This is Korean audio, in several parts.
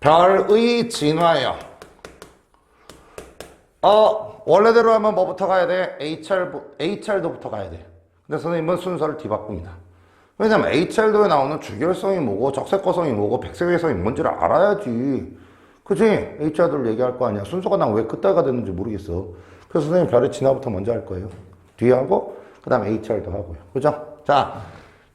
별의 진화요. 어, 원래대로 하면 뭐부터 가야 돼? HR, HR도부터 가야 돼. 근데 선생님은 순서를 뒤바꿉니다. 왜냐면 HR도에 나오는 주결성이 뭐고 적색거성이 뭐고 백색외성이 뭔지를 알아야지. 그지? HR도를 얘기할 거 아니야. 순서가 난 왜 그때가 됐는지 모르겠어. 그래서 선생님 별의 진화부터 먼저 할 거예요. 뒤에 하고, 그 다음에 HR도 하고요. 그죠? 자,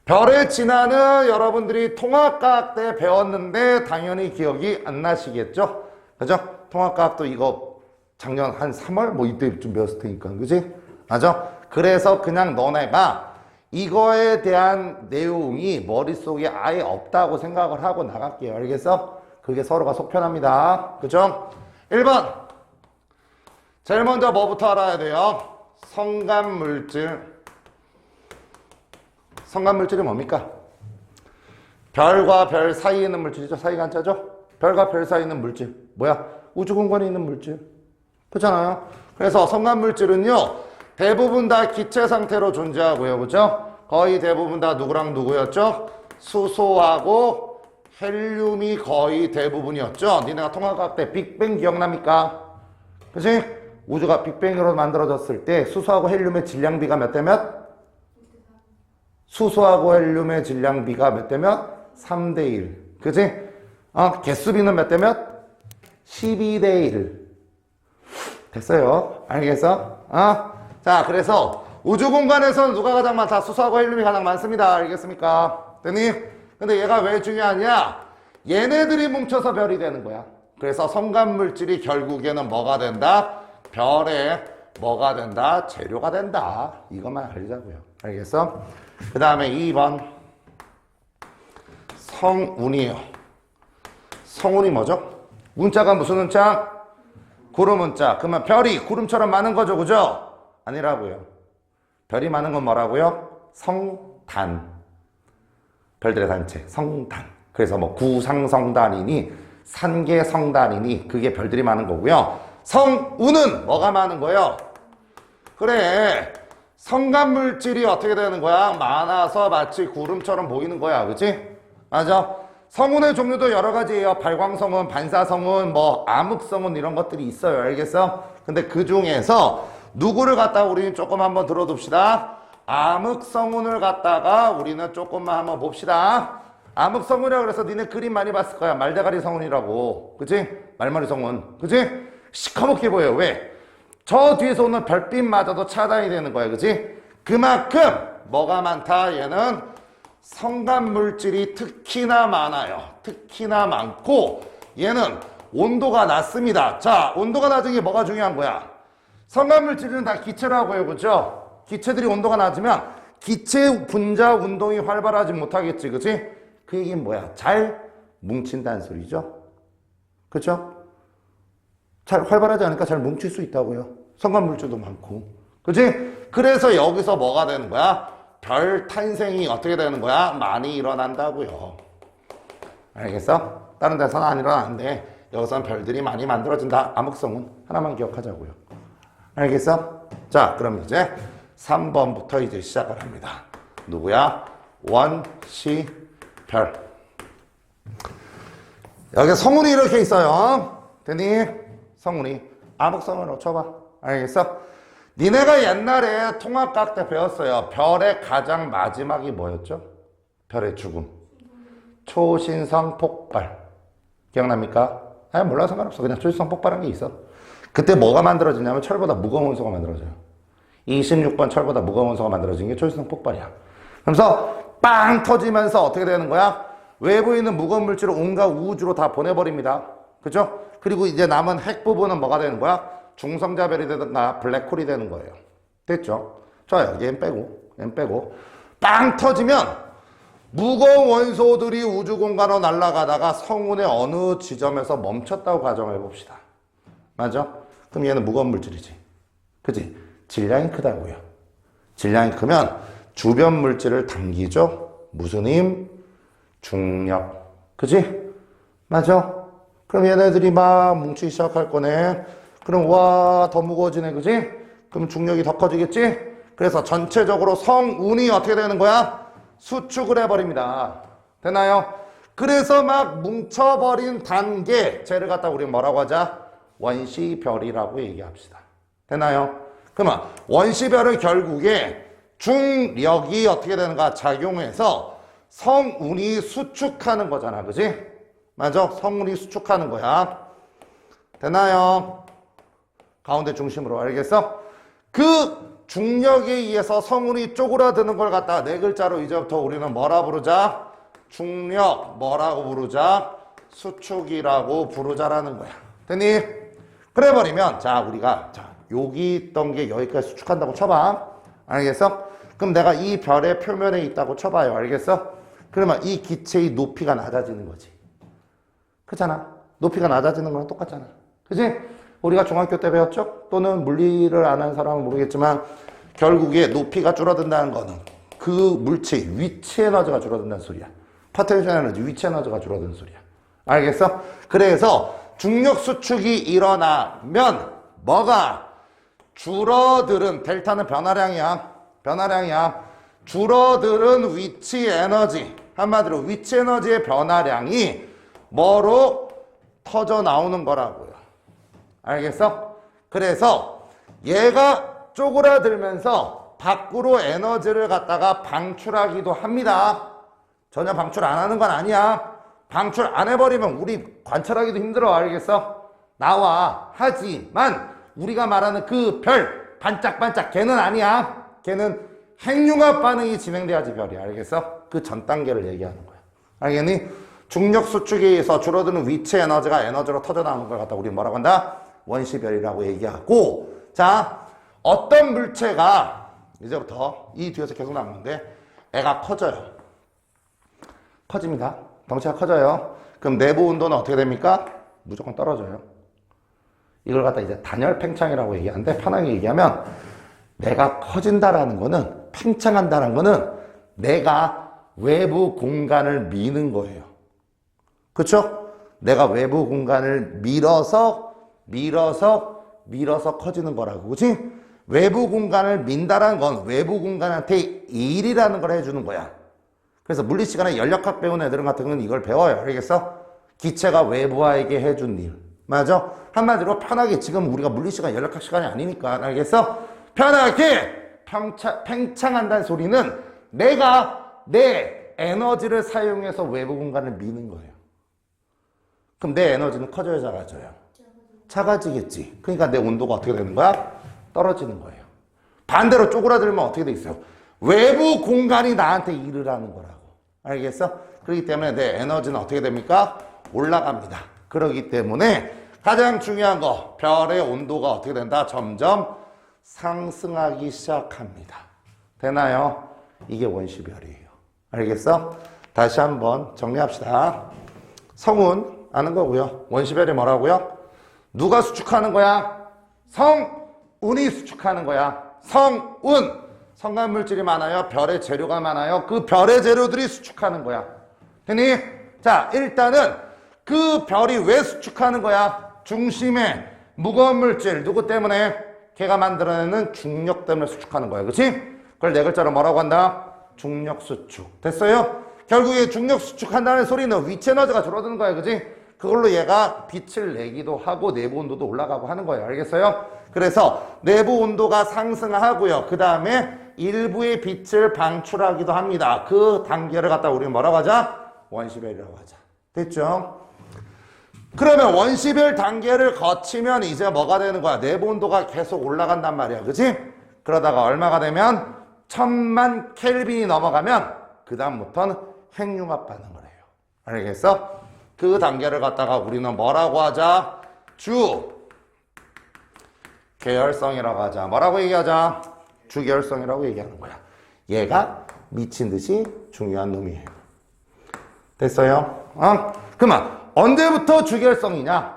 별의 진화는 여러분들이 통합과학 때 배웠는데 당연히 기억이 안 나시겠죠? 그죠? 통합과학도 이거 작년 한 3월 뭐 이때쯤 배웠을 테니까. 그지? 맞아? 그래서 그냥 너네가 이거에 대한 내용이 머릿속에 아예 없다고 생각을 하고 나갈게요. 알겠어? 그게 서로가 속편합니다. 그죠? 1번. 제일 먼저 뭐부터 알아야 돼요? 성간물질. 성간 물질이 뭡니까? 별과 별 사이에 있는 물질이죠. 사이가 한자죠? 별과 별 사이에 있는 물질. 뭐야? 우주 공간에 있는 물질. 그렇잖아요. 그래서 성간 물질은요. 대부분 다 기체 상태로 존재하고요. 그죠? 거의 대부분 다 누구랑 누구였죠? 수소하고 헬륨이 거의 대부분이었죠. 니네가 통합과학 때 빅뱅 기억납니까? 그치? 우주가 빅뱅으로 만들어졌을 때 수소하고 헬륨의 질량비가 몇 대 몇? 수소하고 헬륨의 질량비가 몇대 몇? 3대 1. 그치? 어, 개수비는 몇대 몇? 12대 1. 됐어요. 알겠어? 어? 자, 그래서 우주 공간에서는 누가 가장 많다? 수소하고 헬륨이 가장 많습니다. 알겠습니까? 됐니? 근데 얘가 왜 중요하냐? 얘네들이 뭉쳐서 별이 되는 거야. 그래서 성간 물질이 결국에는 뭐가 된다? 별의 뭐가 된다? 재료가 된다. 이것만 알자고요. 알겠어? 그 다음에 2번. 성운이에요. 성운이 뭐죠? 문자가 무슨 문자? 구름 문자. 그러면 별이 구름처럼 많은 거죠, 그죠? 아니라고요. 별이 많은 건 뭐라고요? 성단. 별들의 단체, 성단. 그래서 뭐 구상성단이니 산계성단이니 그게 별들이 많은 거고요. 성운은 뭐가 많은 거예요? 그래. 성간 물질이 어떻게 되는 거야? 많아서 마치 구름처럼 보이는 거야. 그치? 맞아? 성운의 종류도 여러 가지예요. 발광성운, 반사성운, 뭐 암흑성운 이런 것들이 있어요. 알겠어? 근데 그 중에서 누구를 갖다 우리는 조금 한번 들어둡시다. 암흑성운을 갖다가 우리는 조금만 한번 봅시다. 암흑성운이라 그래서 니네 그림 많이 봤을 거야. 말대가리 성운이라고. 그치? 말머리 성운. 그치? 시커멓게 보여. 왜? 저 뒤에서 오는 별빛마저도 차단이 되는 거야. 그치? 그만큼 뭐가 많다? 얘는 성간 물질이 특히나 많아요. 특히나 많고 얘는 온도가 낮습니다. 자, 온도가 낮은 게 뭐가 중요한 거야? 성간 물질은 다 기체라고요. 그죠? 기체들이 온도가 낮으면 기체 분자 운동이 활발하지 못하겠지. 그치? 그 얘기는 뭐야? 잘 뭉친다는 소리죠. 그죠? 잘 활발하지 않으니까 잘 뭉칠 수 있다고요. 성간물질도 많고. 그지? 그래서 여기서 뭐가 되는 거야? 별 탄생이 어떻게 되는 거야? 많이 일어난다고요. 알겠어? 다른 데서는 안 일어나는데 여기서는 별들이 많이 만들어진다. 암흑성은 하나만 기억하자고요. 알겠어? 자, 그럼 이제 3번부터 이제 시작을 합니다. 누구야? 원, 시, 별. 여기 성운이 이렇게 있어요. 되니? 성운이. 암흑성운으로 쳐봐. 알겠어? 니네가 옛날에 통합과학 때 배웠어요. 별의 가장 마지막이 뭐였죠? 별의 죽음. 초신성 폭발. 기억납니까? 아, 몰라 상관없어. 그냥 초신성 폭발한 게 있어. 그때 뭐가 만들어지냐면 철보다 무거운 원소가 만들어져요. 26번 철보다 무거운 원소가 만들어진 게 초신성 폭발이야. 그래서 빵 터지면서 어떻게 되는 거야? 외부에 있는 무거운 물질을 온갖 우주로 다 보내버립니다. 그죠? 그리고 이제 남은 핵 부분은 뭐가 되는 거야? 중성자별이 되든가 블랙홀이 되는 거예요. 됐죠? 좋아요. 얘는 빼고, 얘는 빼고. 빵 터지면 무거운 원소들이 우주 공간으로 날아가다가 성운의 어느 지점에서 멈췄다고 가정해 봅시다. 맞아? 그럼 얘는 무거운 물질이지. 그지? 질량이 크다고요. 질량이 크면 주변 물질을 당기죠? 무슨 힘? 중력. 그지? 맞아? 그럼 얘네들이 막 뭉치기 시작할 거네. 그럼 와, 더 무거워지네. 그지? 그럼 중력이 더 커지겠지? 그래서 전체적으로 성운이 어떻게 되는 거야? 수축을 해버립니다. 되나요? 그래서 막 뭉쳐버린 단계, 쟤를 갖다 우리 뭐라고 하자? 원시별이라고 얘기합시다. 되나요? 그러면 원시별은 결국에 중력이 어떻게 되는가 작용해서 성운이 수축하는 거잖아. 그지? 맞아? 성운이 수축하는 거야. 되나요? 가운데 중심으로 알겠어? 그 중력에 의해서 성운이 쪼그라드는 걸 갖다가 네 글자로 이제부터 우리는 뭐라 부르자? 중력 뭐라고 부르자? 수축이라고 부르자라는 거야. 됐니? 그래 버리면 자 우리가 자 여기 있던 게 여기까지 수축한다고 쳐봐. 알겠어? 그럼 내가 이 별의 표면에 있다고 쳐봐요. 알겠어? 그러면 이 기체의 높이가 낮아지는 거지. 그렇잖아. 높이가 낮아지는 거랑 똑같잖아. 그지? 우리가 중학교 때 배웠죠? 또는 물리를 아는 사람은 모르겠지만 결국에 높이가 줄어든다는 거는 그 물체 위치 에너지가 줄어든다는 소리야. 포텐셜 에너지, 위치 에너지가 줄어드는 소리야. 알겠어? 그래서 중력 수축이 일어나면 뭐가 줄어들은 델타는 변화량이야. 변화량이야. 줄어들은 위치 에너지. 한마디로 위치 에너지의 변화량이 뭐로 터져 나오는 거라고요. 알겠어? 그래서 얘가 쪼그라들면서 밖으로 에너지를 갖다가 방출하기도 합니다. 전혀 방출 안 하는 건 아니야. 방출 안 해버리면 우리 관찰하기도 힘들어. 알겠어? 나와. 하지만 우리가 말하는 그 별, 반짝반짝 걔는 아니야. 걔는 핵융합 반응이 진행돼야지 별이야. 알겠어? 그 전 단계를 얘기하는 거야. 알겠니? 중력 수축에 의해서 줄어드는 위치 에너지가 에너지로 터져 나오는 걸 갖다 우리 뭐라고 한다? 원시별이라고 얘기하고 자 어떤 물체가 이제부터 이 뒤에서 계속 나오는데 애가 커져요. 커집니다. 덩치가 커져요. 그럼 내부 온도는 어떻게 됩니까? 무조건 떨어져요. 이걸 갖다 이제 단열 팽창이라고 얘기하는데 편하게 얘기하면 내가 커진다라는 거는 팽창한다는 거는 내가 외부 공간을 미는 거예요. 그렇죠? 내가 외부 공간을 밀어서 밀어서 밀어서 커지는 거라고. 그렇지? 외부 공간을 민다라는 건 외부 공간한테 일이라는 걸 해주는 거야. 그래서 물리 시간에 연력학 배운 애들은 같은 건 이걸 배워요. 알겠어? 기체가 외부와에게 해준 일. 맞아? 한마디로 편하게 지금 우리가 물리 시간 연력학 시간이 아니니까 알겠어? 편하게 평차, 팽창한다는 소리는 내가 내 에너지를 사용해서 외부 공간을 미는 거예요. 그럼 내 에너지는 커져야 작아져요? 작아지겠지. 그러니까 내 온도가 어떻게 되는 거야? 떨어지는 거예요. 반대로 쪼그라들면 어떻게 돼 있어요? 외부 공간이 나한테 일을 하는 거라고. 알겠어? 그렇기 때문에 내 에너지는 어떻게 됩니까? 올라갑니다. 그렇기 때문에 가장 중요한 거, 별의 온도가 어떻게 된다? 점점 상승하기 시작합니다. 되나요? 이게 원시별이에요. 알겠어? 다시 한번 정리합시다. 성운 아는 거고요. 원시별이 뭐라고요? 누가 수축하는 거야? 성운이 수축하는 거야. 성운. 성간 물질이 많아요. 별의 재료가 많아요. 그 별의 재료들이 수축하는 거야. 되니? 자, 일단은 그 별이 왜 수축하는 거야? 중심에 무거운 물질 누구 때문에? 걔가 만들어내는 중력 때문에 수축하는 거야. 그치? 그걸 네 글자로 뭐라고 한다? 중력 수축. 됐어요? 결국에 중력 수축한다는 소리는 위치 에너지가 줄어드는 거야. 그치? 그걸로 얘가 빛을 내기도 하고 내부 온도도 올라가고 하는 거예요. 알겠어요? 그래서 내부 온도가 상승하고요. 그 다음에 일부의 빛을 방출하기도 합니다. 그 단계를 갖다 우리는 뭐라고 하자? 원시별이라고 하자. 됐죠? 그러면 원시별 단계를 거치면 이제 뭐가 되는 거야? 내부 온도가 계속 올라간단 말이야. 그치? 그러다가 얼마가 되면 천만 켈빈이 넘어가면 그 다음부터는 핵융합 반응을 해요. 알겠어? 그 단계를 갖다가 우리는 뭐라고 하자? 주 계열성이라고 하자. 뭐라고 얘기하자? 주계열성이라고 얘기하는 거야. 얘가 미친 듯이 중요한 놈이에요. 됐어요? 어? 그러면 언제부터 주계열성이냐?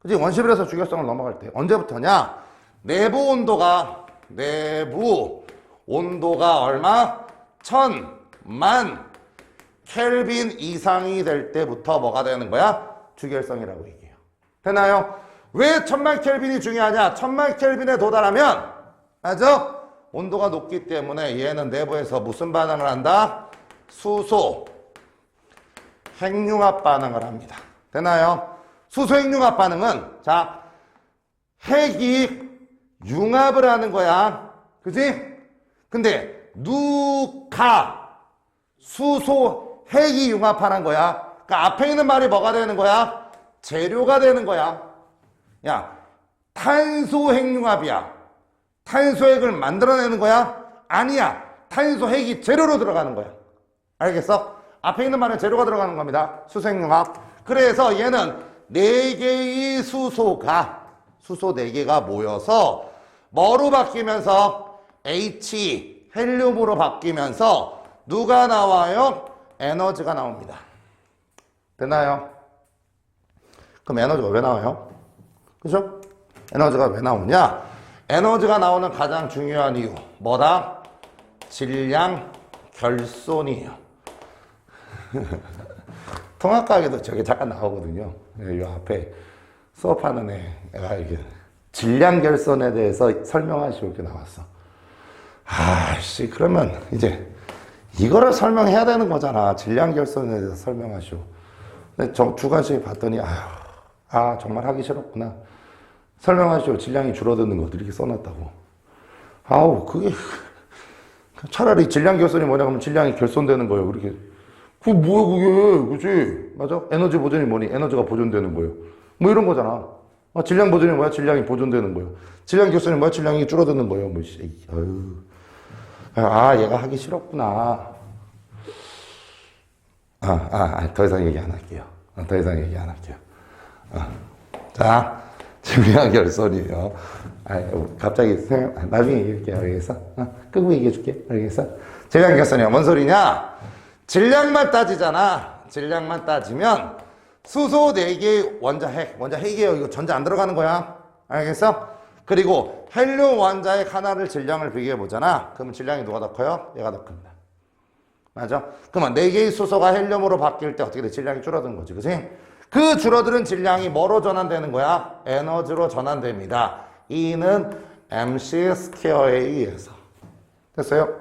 그지 원시별에서 주계열성을 넘어갈 때 언제부터냐? 내부 온도가 내부 온도가 얼마? 천만 켈빈 이상이 될 때부터 뭐가 되는 거야? 주결성이라고 얘기해요. 되나요? 왜 천만 켈빈이 중요하냐? 천만 켈빈에 도달하면 맞아? 온도가 높기 때문에 얘는 내부에서 무슨 반응을 한다? 수소, 핵융합 반응을 합니다. 되나요? 수소 핵융합 반응은 자 핵이 융합을 하는 거야. 그지? 근데 누가 수소 핵이 융합하는 거야. 그러니까 앞에 있는 말이 뭐가 되는 거야? 재료가 되는 거야. 야, 탄소 핵융합이야. 탄소 핵을 만들어내는 거야? 아니야. 탄소 핵이 재료로 들어가는 거야. 알겠어? 앞에 있는 말은 재료가 들어가는 겁니다. 수소 핵융합. 그래서 얘는 네 개의 수소가 수소 네 개가 모여서 뭐로 바뀌면서 H 헬륨으로 바뀌면서 누가 나와요? 에너지가 나옵니다. 됐나요? 그럼 에너지가 왜 나와요? 그죠? 에너지가 왜 나오냐? 에너지가 나오는 가장 중요한 이유 뭐다? 질량 결손이에요. 통합과학에도 저게 잠깐 나오거든요. 이 앞에 수업하는 애가 이게 질량 결손에 대해서 설명하시고 이렇게 나왔어. 아씨 그러면 이제 이거를 설명해야 되는 거잖아. 질량 결손에 대해서 설명하시오. 근데 저 주관식 봤더니 아휴, 아 정말 하기 싫었구나. 설명하시오. 질량이 줄어드는 거 이렇게 써놨다고. 아우 그게 차라리 질량 결손이 뭐냐 하면 질량이 결손되는 거예요. 그렇게 그게 뭐야 그게 그지 맞아? 에너지 보존이 뭐니? 에너지가 보존되는 거예요. 뭐 이런 거잖아. 아, 질량 보존이 뭐야? 질량이 보존되는 거예요. 질량 결손이 뭐야? 질량이 줄어드는 거예요. 뭐 씨, 아유. 아 얘가 하기 싫었구나. 아, 아, 아, 더 이상 얘기 안 할게요. 아, 더 이상 얘기 안 할게요. 아, 자, 질량 결손이요. 아, 갑자기 생각, 나중에 얘기할게요. 알겠어? 어, 끄고 얘기해줄게. 알겠어? 질량 결손이야. 뭔 소리냐? 질량만 따지잖아. 질량만 따지면 수소 4개의 원자 핵, 원자 핵이에요. 이거 전자 안 들어가는 거야. 알겠어? 그리고 헬륨 원자핵 하나를 질량을 비교해 보잖아. 그러면 질량이 누가 더 커요? 얘가 더 큽니다. 맞아? 그러면 4개의 수소가 헬륨으로 바뀔 때 어떻게 돼? 질량이 줄어드는 거지. 그지? 그 줄어드는 질량이 뭐로 전환되는 거야? 에너지로 전환됩니다. E는 mc 스퀘어에 의해서. 됐어요?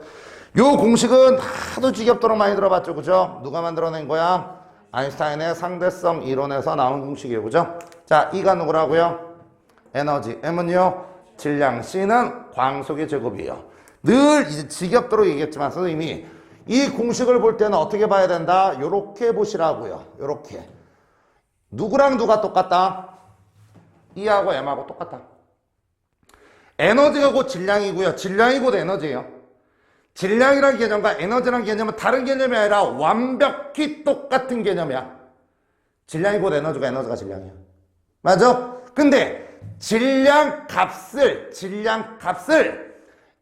요 공식은 하도 지겹도록 많이 들어봤죠. 그죠? 누가 만들어낸 거야? 아인슈타인의 상대성 이론에서 나온 공식이에요. 그죠? 자, E가 누구라고요? 에너지. M은요? 질량. C는 광속의 제곱이에요. 늘 이제 지겹도록 얘기했지만 선생님이 이 공식을 볼 때는 어떻게 봐야 된다? 요렇게 보시라고요. 요렇게. 누구랑 누가 똑같다? E하고 M하고 똑같다. 에너지가 곧 질량이고요. 질량이 곧 에너지예요. 질량이란 개념과 에너지란 개념은 다른 개념이 아니라 완벽히 똑같은 개념이야. 질량이 곧 에너지가 에너지가 질량이야. 맞아? 근데 질량 값을 질량 값을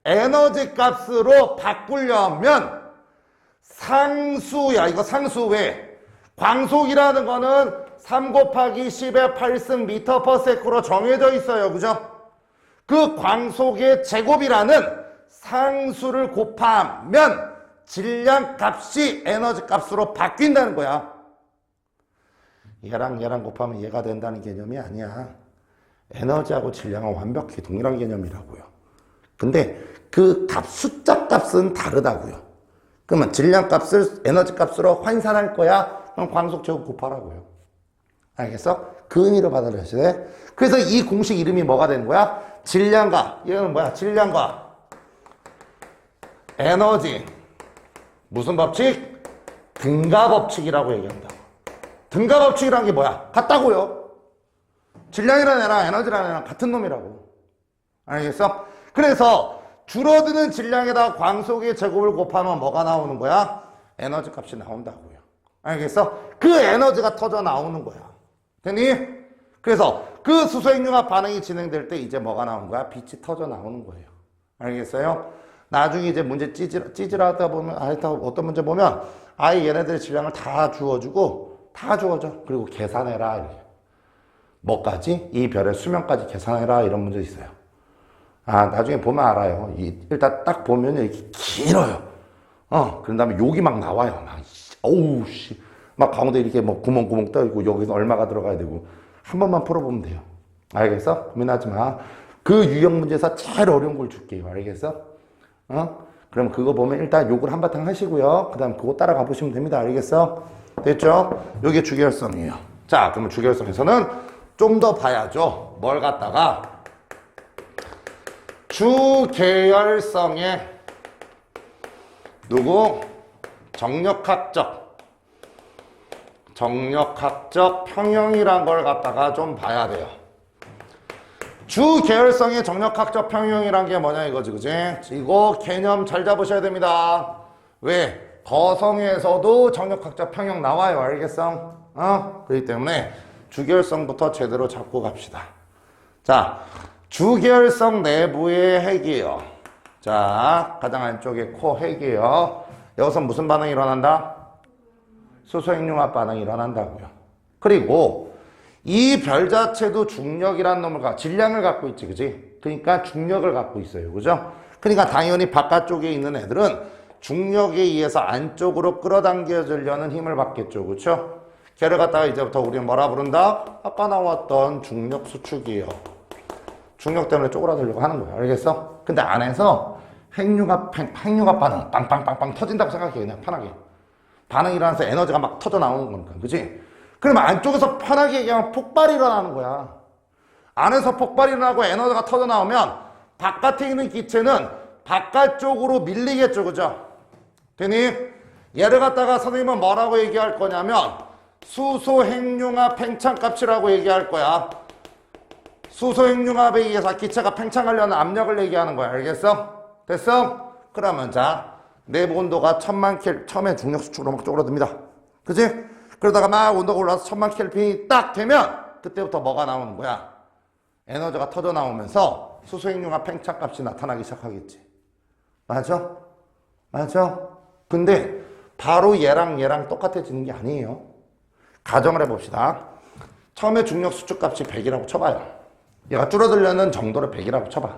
에너지 값으로 바꾸려면 상수야. 이거 상수 왜? 광속이라는 거는 3 곱하기 10의 8승 미터 퍼 세크로 정해져 있어요. 그죠? 그 광속의 제곱이라는 상수를 곱하면 질량 값이 에너지 값으로 바뀐다는 거야. 얘랑 얘랑 곱하면 얘가 된다는 개념이 아니야. 에너지하고 질량은 완벽히 동일한 개념이라고요. 근데 그 값, 숫자 값은 다르다고요. 그러면 질량 값을 에너지 값으로 환산할 거야? 그럼 광속 제곱 곱하라고요. 알겠어? 그 의미로 받아들여야 돼. 그래서 이 공식 이름이 뭐가 되는 거야? 질량과, 얘는 뭐야? 질량과 에너지. 무슨 법칙? 등가 법칙이라고 얘기한다. 등가 법칙이란 게 뭐야? 같다고요. 질량이라는 애랑 에너지라는 애랑 같은 놈이라고. 알겠어? 그래서 줄어드는 질량에다 광속의 제곱을 곱하면 뭐가 나오는 거야? 에너지 값이 나온다고요. 알겠어? 그 에너지가 터져 나오는 거야. 됐니? 그래서 그 수소핵융합 반응이 진행될 때 이제 뭐가 나오는 거야? 빛이 터져 나오는 거예요. 알겠어요? 나중에 이제 문제 찌질, 찌질하다 보면, 아, 어떤 문제 보면, 아예 얘네들의 질량을 다 주어주고, 다 주어줘. 그리고 계산해라. 이렇게. 뭐까지? 이 별의 수명까지 계산해라. 이런 문제 있어요. 아, 나중에 보면 알아요. 이, 일단 딱 보면 이렇게 길어요. 어, 그런 다음에 욕이 막 나와요. 막, 어우, 씨. 막 가운데 이렇게 뭐 구멍구멍 떠 있고, 여기서 얼마가 들어가야 되고. 한 번만 풀어보면 돼요. 알겠어? 고민하지 마. 그 유형 문제에서 제일 어려운 걸 줄게요. 알겠어? 어? 그럼 그거 보면 일단 욕을 한바탕 하시고요. 그 다음 그거 따라가 보시면 됩니다. 알겠어? 됐죠? 이게 주결성이에요. 자, 그러면 주결성에서는 좀 더 봐야죠. 뭘 갖다가 주 계열성의 누구? 정력학적 정력학적 평형이란 걸 갖다가 좀 봐야 돼요. 주 계열성의 정력학적 평형이란 게 뭐냐 이거지, 그지? 이거 개념 잘 잡으셔야 됩니다. 왜? 거성에서도 정력학적 평형 나와요, 알겠어? 어? 그렇기 때문에 주계열성부터 제대로 잡고 갑시다. 자, 주계열성 내부의 핵이에요. 자, 가장 안쪽에 코 핵이에요. 여기서 무슨 반응이 일어난다? 수소행융합 반응이 일어난다고요. 그리고 이 별 자체도 중력이라는 놈을 가, 질량을 갖고 있지, 그지? 그러니까 중력을 갖고 있어요, 그죠? 그러니까 당연히 바깥쪽에 있는 애들은 중력에 의해서 안쪽으로 끌어당겨지려는 힘을 받겠죠, 그렇죠? 걔를 갖다가 이제부터 우리는 뭐라 부른다? 아까 나왔던 중력 수축이에요. 중력 때문에 쪼그라들려고 하는 거야, 알겠어? 근데 안에서 핵융합, 핵- 핵융합 반응, 빵빵빵빵 터진다고 생각해, 그냥 편하게. 반응이 일어나서 에너지가 막 터져 나오는 거니까, 그지? 그러면 안쪽에서 편하게 얘기하면 폭발이 일어나는 거야. 안에서 폭발이 일어나고 에너지가 터져 나오면 바깥에 있는 기체는 바깥쪽으로 밀리겠죠, 그죠? 되니? 얘를 갖다가 선생님은 뭐라고 얘기할 거냐면 수소 핵융합 팽창값이라고 얘기할 거야. 수소 핵융합에 의해서 기체가 팽창하려는 압력을 얘기하는 거야. 알겠어? 됐어? 그러면 자, 내부 온도가 천만 켈, 처음에 중력 수축으로 막 쪼그라듭니다. 그지? 그러다가 막 온도가 올라서 천만 켈빈이 딱 되면 그때부터 뭐가 나오는 거야? 에너지가 터져 나오면서 수소 핵융합 팽창값이 나타나기 시작하겠지. 맞아? 맞아? 근데 바로 얘랑 얘랑 똑같아지는 게 아니에요. 가정을 해봅시다. 처음에 중력 수축 값이 100이라고 쳐봐요. 얘가 줄어들려는 정도를 100이라고 쳐봐.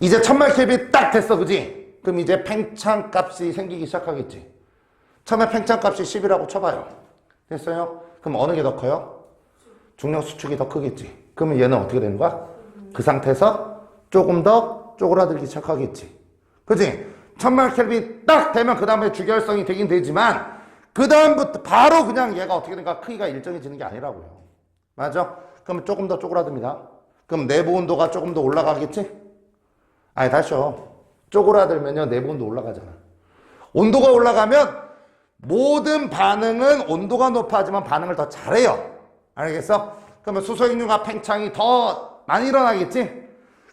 이제 천만 켈빈 딱 됐어, 그지? 그럼 이제 팽창 값이 생기기 시작하겠지. 처음에 팽창 값이 10이라고 쳐봐요. 됐어요? 그럼 어느 게 더 커요? 중력 수축이 더 크겠지. 그러면 얘는 어떻게 되는 거야? 그 상태에서 조금 더 쪼그라들기 시작하겠지. 그지? 천만 켈빈 딱 되면 그 다음에 주결성이 되긴 되지만 그 다음부터 바로 그냥 얘가 어떻게 된가 크기가 일정해지는 게 아니라고요. 맞아? 그럼 조금 더 쪼그라듭니다. 그럼 내부 온도가 조금 더 올라가겠지? 아니 다시요. 쪼그라들면요 내부 온도 올라가잖아. 온도가 올라가면 모든 반응은 온도가 높아지면 반응을 더 잘해요. 알겠어? 그러면 수소익융합 팽창이 더 많이 일어나겠지?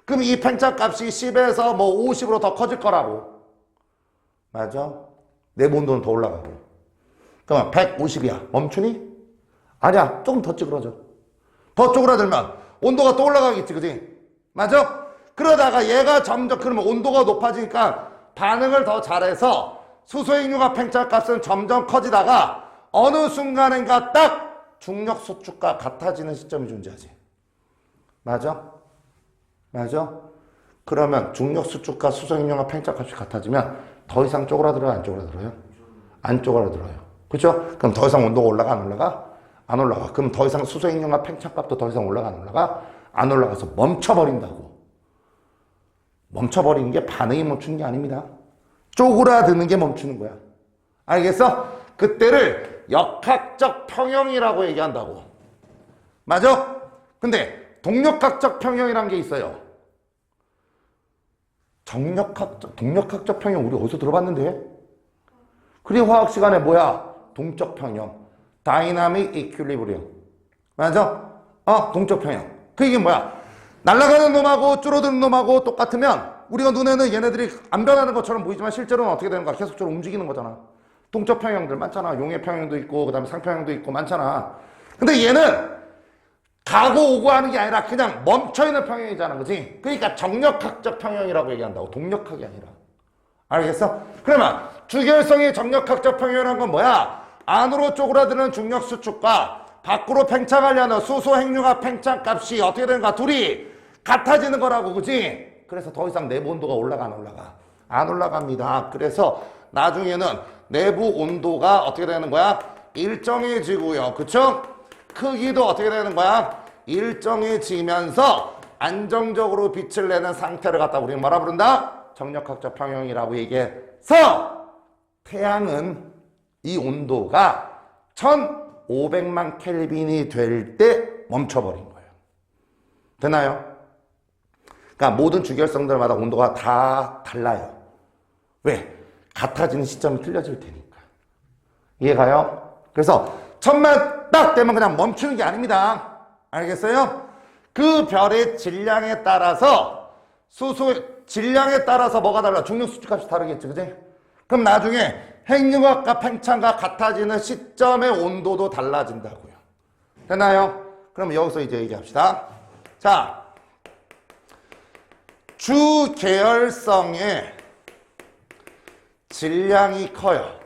그럼 이 팽창 값이 10에서 뭐 50으로 더 커질 거라고. 맞아? 내부 온도는 더 올라가고. 그러면 150이야. 멈추니? 아니야. 조금 더 찌그러져. 더 쪼그라들면 온도가 또 올라가겠지. 그지? 맞아? 그러다가 얘가 점점 그러면 온도가 높아지니까 반응을 더 잘해서 수소익융합 팽창 값은 점점 커지다가 어느 순간인가 딱 중력 수축과 같아지는 시점이 존재하지. 맞아? 맞아? 그러면 중력 수축과 수소익융합 팽창 값이 같아지면 더 이상 쪼그라들어요? 안 쪼그라들어요? 안 쪼그라들어요. 그죠? 그럼 더 이상 온도가 올라가? 안 올라가? 안 올라가. 그럼 더 이상 수소익융합 팽창 값도 더 이상 올라가? 안 올라가? 안 올라가서 멈춰버린다고. 멈춰버리는 게 반응이 멈추는 게 아닙니다. 쪼그라드는 게 멈추는 거야. 알겠어? 그때를 역학적 평형이라고 얘기한다고. 맞아? 근데 동력학적 평형이란 게 있어요. 정력학적, 동력학적 평형 우리 어디서 들어봤는데? 그리 화학 시간에 뭐야? 동적 평형. 다이나믹 이퀄리브리엄. 맞아? 어, 동적 평형. 그 얘기 뭐야? 날아가는 놈하고 줄어드는 놈하고 똑같으면 우리가 눈에는 얘네들이 안 변하는 것처럼 보이지만 실제로는 어떻게 되는 거야? 계속적으로 움직이는 거잖아. 동적 평형들 많잖아. 용해 평형도 있고 그다음에 상평형도 있고 많잖아. 근데 얘는 가고 오고 하는 게 아니라 그냥 멈춰 있는 평형이잖아. 그지? 그러니까 정력학적 평형이라고 얘기한다고. 동력학이 아니라. 알겠어? 그러면 주결성의 정력학적 평형이라는 건 뭐야? 안으로 쪼그라드는 중력 수축과 밖으로 팽창하려는 수소 핵융합 팽창 값이 어떻게 되는가? 둘이 같아지는 거라고. 그지? 그래서 더 이상 내부 온도가 올라가 안 올라가? 안 올라갑니다. 그래서 나중에는 내부 온도가 어떻게 되는 거야? 일정해지고요. 그쵸? 크기도 어떻게 되는 거야? 일정해지면서 안정적으로 빛을 내는 상태를 갖다 우리는 뭐라 부른다? 정력학적 평형이라고 얘기해서 태양은 이 온도가 1500만 켈빈이 될 때 멈춰버린 거예요. 되나요? 그러니까 모든 주결성들마다 온도가 다 달라요. 왜? 같아지는 시점이 틀려질 테니까. 이해가요? 그래서 천만 딱 되면 그냥 멈추는 게 아닙니다. 알겠어요? 그 별의 질량에 따라서 수소 질량에 따라서 뭐가 달라? 중력 수축값이 다르겠지, 그지? 그럼 나중에 핵융합과 팽창과 같아지는 시점의 온도도 달라진다고요. 되나요? 그럼 여기서 이제 얘기합시다. 자, 주 계열성의 질량이 커요.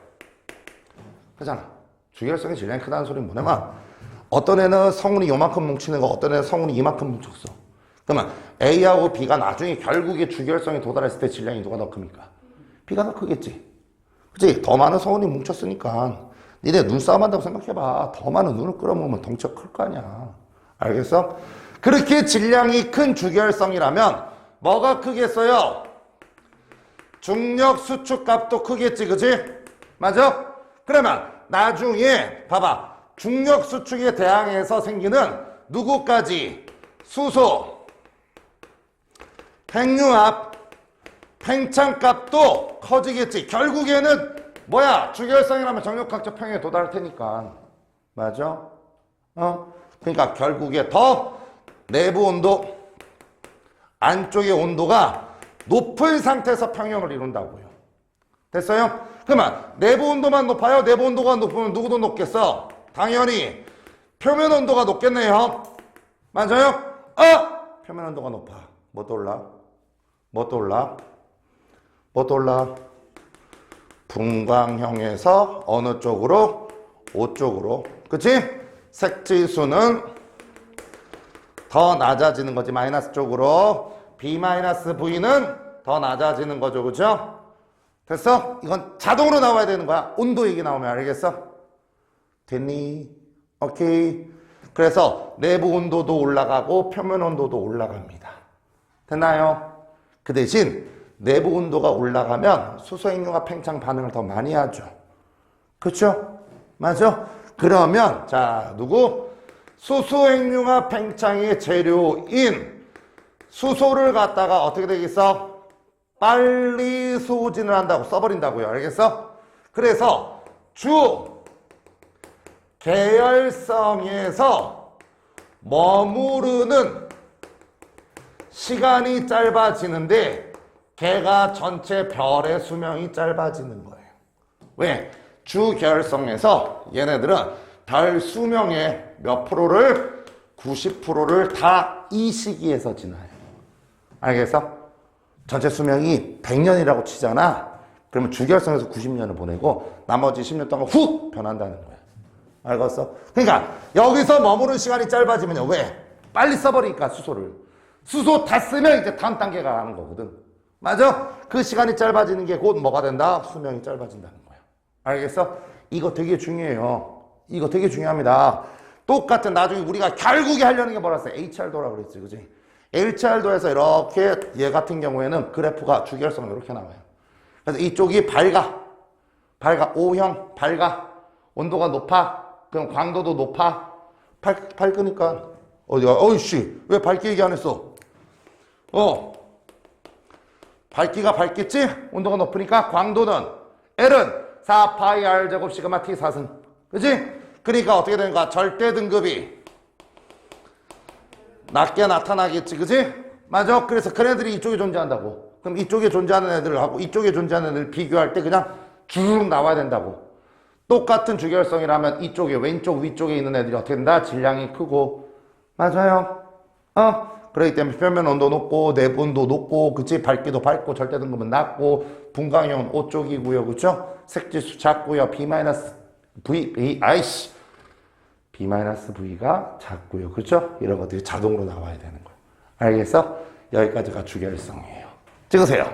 그잖아. 주 계열성의 질량이 크다는 소리는 뭐냐면 어떤 애는 성운이 요만큼 뭉치는 거 어떤 애는 성운이 이만큼 뭉쳤어. 그러면 A하고 B가 나중에 결국에 주계열성에 도달했을 때 질량이 누가 더 큽니까? B가 더 크겠지. 그치? 더 많은 성운이 뭉쳤으니까 니네 눈싸움 한다고 생각해봐. 더 많은 눈을 끌어모으면 덩치가 클 거 아니야. 알겠어? 그렇게 질량이 큰 주계열성이라면 뭐가 크겠어요? 중력 수축 값도 크겠지, 그지? 맞아? 그러면 나중에 봐봐. 중력 수축에 대항해서 생기는 누구까지? 수소, 핵융합, 팽창값도 커지겠지. 결국에는 뭐야? 주결성이라면 정력학적 평형에 도달할 테니까. 맞아? 어? 그러니까 결국에 더 내부 온도, 안쪽의 온도가 높은 상태에서 평형을 이룬다고요. 됐어요? 그러면 내부 온도만 높아요? 내부 온도가 높으면 누구도 높겠어? 당연히 표면 온도가 높겠네요. 맞아요? 어? 표면 온도가 높아. 뭐 떠올라? 뭐 떠올라? 뭐 떠올라? 분광형에서 어느 쪽으로? O 쪽으로. 그치? 색지수는 더 낮아지는 거지. 마이너스 쪽으로. B 마이너스 더 낮아지는 거죠. 그죠? 됐어? 이건 자동으로 나와야 되는 거야. 온도 얘기 나오면 알겠어? 됐니? 오케이. 그래서 내부 온도도 올라가고 표면 온도도 올라갑니다. 됐나요? 그 대신 내부 온도가 올라가면 수소핵융합 팽창 반응을 더 많이 하죠. 그렇죠? 맞아? 그러면 자 누구? 수소핵융합 팽창의 재료인 수소를 갖다가 어떻게 되겠어? 빨리 소진을 한다고 써버린다고요. 알겠어? 그래서 주 계열성에서 머무르는 시간이 짧아지는데 걔가 전체 별의 수명이 짧아지는 거예요. 왜? 주 계열성에서 얘네들은 별 수명의 몇 프로를 90%를 다 이 시기에서 지나요. 알겠어? 전체 수명이 100년이라고 치잖아. 그러면 주결성에서 90년을 보내고 나머지 10년 동안 훅 변한다는 거야. 알겠어? 그러니까 여기서 머무는 시간이 짧아지면요. 왜? 빨리 써버리니까 수소를. 수소 다 쓰면 이제 다음 단계가 가는 거거든. 맞아? 그 시간이 짧아지는 게 곧 뭐가 된다? 수명이 짧아진다는 거야. 알겠어? 이거 되게 중요해요. 이거 되게 중요합니다. 똑같은 나중에 우리가 결국에 하려는 게 뭐라 했어? HR도라고 그랬지. 그지? HR도에서 이렇게 얘 같은 경우에는 그래프가 주결성으로 이렇게 나와요. 그래서 이쪽이 밝아. 밝아. O형 밝아. 온도가 높아. 그럼 광도도 높아. 밝, 밝으니까. 어디가, 어이씨, 왜 밝게 얘기 안 했어? 어. 밝기가 밝겠지? 온도가 높으니까 광도는 L은 4 파이 R 제곱 시그마 T 4승. 그지? 그러니까 어떻게 되는가? 절대 등급이 낮게 나타나겠지. 그지? 맞아. 그래서 그네들이 이쪽에 존재한다고. 그럼 이쪽에 존재하는 애들하고 이쪽에 존재하는 애들 비교할 때 그냥 쭉 나와야 된다고. 똑같은 주결성이라면 이쪽에 왼쪽 위쪽에 있는 애들이 어떻게 된다? 질량이 크고. 맞아요. 어? 그렇기 때문에 표면 온도 높고 내부 온도 높고 그치? 밝기도 밝고 절대 등급은 낮고 분광형은 O 쪽이고요. 그쵸? 색지수 작고요. B 마이너스 V B 아이씨 B 마이너스 V가 작고요. 그쵸? 이런 것들이 자동으로 나와야 되는 거예요. 알겠어? 여기까지가 주결성이에요. 찍으세요